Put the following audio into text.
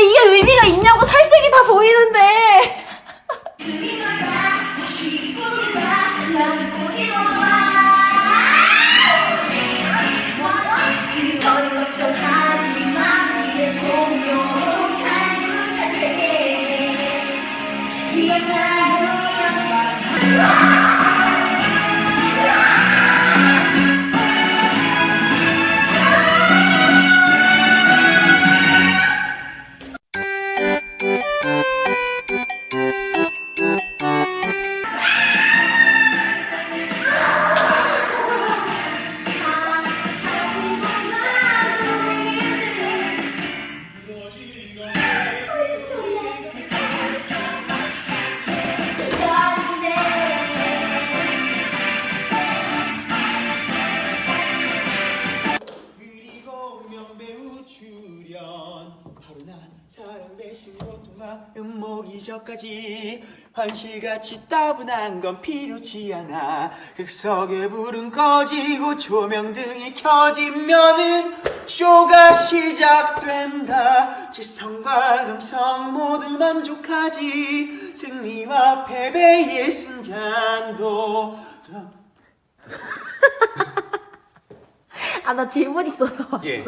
이게 의미가 있냐고 살색이 다 보이는데. Yeah. 하루 나 사랑되신 고통과 음목 이전까지. 한시같이 따분한 건 필요치 않아. 흙속에 불은 꺼지고 조명등이 켜지면은 쇼가 시작된다. 지성과 감성 모두 만족하지. 승리와 패배의 승잔도. 아 나 질문 있어서 왔어. 예